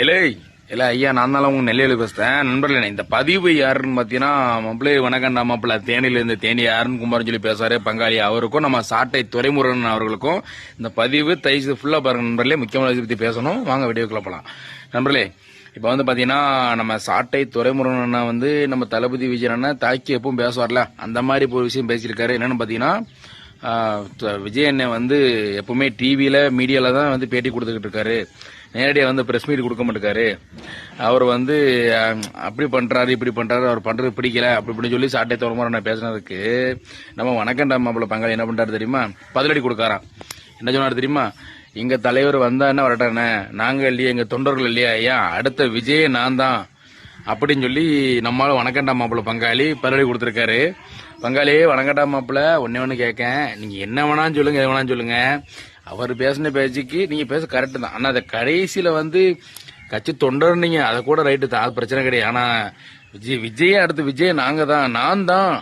இல்லை ஐயா நான் தான் உங்க நெல்லையில பேசுறேன். நண்பர்களே இந்த பதிவு யாருன்னு பாத்தீங்கன்னா மாப்பிள்ளை வணக்கண்டா மாப்பிள்ள தேனியில இருந்து தேனி யாருன்னு குமாரன் சொல்லி பேசுறாரு பங்காளி அவருக்கும் நம்ம சாட்டை துறைமுருகன் அவர்களுக்கும். இந்த பதிவு தைசு ஃபுல்லா பாருங்க நண்பர்களே முக்கியமான விஷயத்தை பத்தி பேசணும். வாங்க வீடியோக்குள்ள போலாம். நண்பர்களே இப்போ வந்து பார்த்தீங்கன்னா நம்ம சாட்டை துறைமுருகன் அண்ணா வந்து நம்ம தளபதி விஜய் அண்ணா தாக்கி எப்பவும் பேசுவார்ல. அந்த மாதிரி ஒரு விஷயம் பேசியிருக்காரு. என்னன்னு பார்த்தீங்கன்னா விஜய் அண்ணன் வந்து எப்பவுமே டிவியில மீடியால தான் வந்து பேட்டி கொடுத்துக்கிட்டு இருக்காரு. நேரடியாக வந்து பிரஸ் மீட் கொடுக்க மாட்டேக்காரு. அவர் வந்து அப்படி பண்றாரு இப்படி பண்றாரு அவர் பண்றது பிடிக்கல அப்படி இப்படின்னு சொல்லி சாட்டை தோறமாக நான் பேசுனதுக்கு நம்ம வணக்கண்டா மாப்பிள்ள பங்காளி என்ன பண்றாரு தெரியுமா? பதிலடி கொடுக்காராம். என்ன சொன்னாரு தெரியுமா? எங்க தலைவர் வந்தா என்ன வரட்டானே நாங்க இல்லையா எங்க தொண்டர்கள் இல்லையா ஐயா? அடுத்த விஜய் நான் தான் அப்படின்னு சொல்லி நம்மளால வணக்கண்டா மாப்பிள்ள பங்காளி பதிலடி கொடுத்துருக்காரு. பங்காளி வணக்கண்டா மாப்பிள்ள. ஒன்னே ஒன்று கேட்கேன் நீங்க என்ன வேணாலும் சொல்லுங்க எது வேணாலும் சொல்லுங்க. அவர் பேசின பேச்சுக்கு நீங்க பேச கரெக்டு தான். ஆனா அதை கடைசியில வந்து கட்சி தொண்டர்னீங்க. அதை கூட ரைட்டு தான். அது பிரச்சனை கிடையாது. ஆனா விஜய் விஜயே அடுத்து விஜய் நாங்க தான். நான் தான்.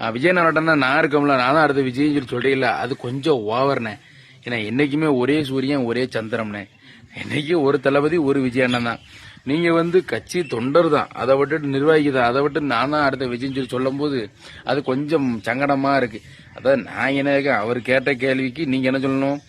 விஜய் விஜய் நாராட்டம்னா நான் இருக்கோம்ல. நான் தான் அடுத்து விஜய்னு சொல்லி சொல்றீங்களா அது கொஞ்சம் ஓவர்னே ஏன்னா என்னைக்குமே ஒரே சூரியன் ஒரே சந்திரம்னே என்னைக்கு ஒரு தளபதி ஒரு விஜய் அண்ணன் தான். நீங்க வந்து கட்சி தொண்டர் தான் அதை விட்டுட்டு நிர்வாகி தான் அதை விட்டு நான் தான் அடுத்த விஜய்னு சொல்லி சொல்லும் போது அது கொஞ்சம் சங்கடமா இருக்கு. அதான் நான் என்ன அவர் கேட்ட கேள்விக்கு நீங்க என்ன சொல்லணும்?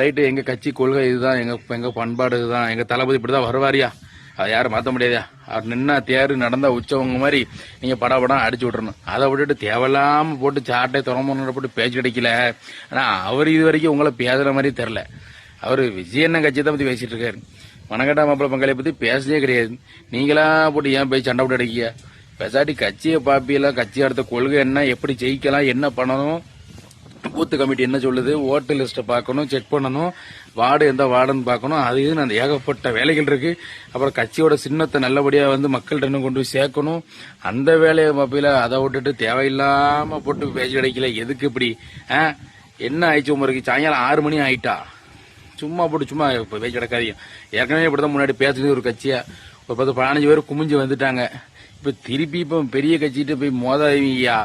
ரைட்டு எங்க கட்சி கொள்கை இதுதான். எங்க எங்க பண்பாடு இதுதான். எங்க தளபதி இப்படிதான் வருவாரியா? அதை யாரும் மாத்த முடியாதா? அவர் நின்னா தேர் நடந்தா உச்சவங்க மாதிரி நீங்க படம் அடிச்சு விட்டுறணும். அதை விட்டுட்டு தேவையில்லாம போட்டு சாட்டை துறமுறை போட்டு பேச்சு கிடைக்கல. ஆனா அவர் இது வரைக்கும் உங்களை பேசுற மாதிரி தெரில அவர் விஜய் என்ன கட்சி தான் பத்தி பேசிட்டு இருக்காரு. வணக்கட்டா மாப்பிள்ள பங்காளியை பத்தி பேசவே கிடையாது. நீங்களா போட்டு ஏன் போய் சண்டை போட்டு அடிக்கிய? பெசாட்டி கட்சியை பாப்பியெல்லாம் கட்சி அடுத்த கொள்கை என்ன எப்படி ஜெயிக்கலாம் என்ன பண்ணணும்? பூத்து கமிட்டி என்ன சொல்லுது? ஓட்டு லிஸ்ட்டை பார்க்கணும் செக் பண்ணணும். வார்டு எந்த வார்டுன்னு பார்க்கணும். அது இதுன்னு அந்த ஏகப்பட்ட வேலைகள் இருக்கு. அப்புறம் கட்சியோட சின்னத்தை நல்லபடியாக வந்து மக்கள்கிட்ட இன்னும் கொண்டு போய் சேர்க்கணும். அந்த வேலையை மப்பில அதை விட்டுட்டு தேவையில்லாமல் போட்டு பேச்சு கிடைக்கல எதுக்கு இப்படி? ஆ? என்ன ஆயிடுச்சு உங்களுக்கு சாயங்காலம் ஆறு மணி ஆயிட்டா? சும்மா போட்டு சும்மா இப்போ போய் கிடக்காதீங்க ஏற்கனவே இப்படிதான் முன்னாடி பேசுறது ஒரு கட்சியா. ஒரு பத்து பதினஞ்சு பேர் குமிஞ்சு வந்துட்டாங்க. இப்போ திருப்பி இப்போ பெரிய கட்சிகிட்ட போய் மோதாதீங்கய்யா.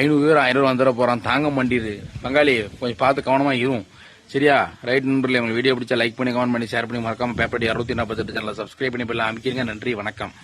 ஐநூறு பேர் ஆயிரம் ரூபா வந்துட போகிறான் தாங்க மாட்டேது பங்காளி கொஞ்சம் பார்த்து கவனமாக இருக்கும் சரியா? ரைட் நண்பர்களே உங்களுக்கு வீடியோ பிடிச்சா லைக் பண்ணி கமெண்ட் பண்ணி ஷேர் பண்ணி மறக்காம பேப்பர் அறுபத்தி நாற்பத்தெட்டு சேனலை சப்ஸ்கிரைப் பண்ணி போயிடலாம் அமைக்கிறீங்க. நன்றி வணக்கம்.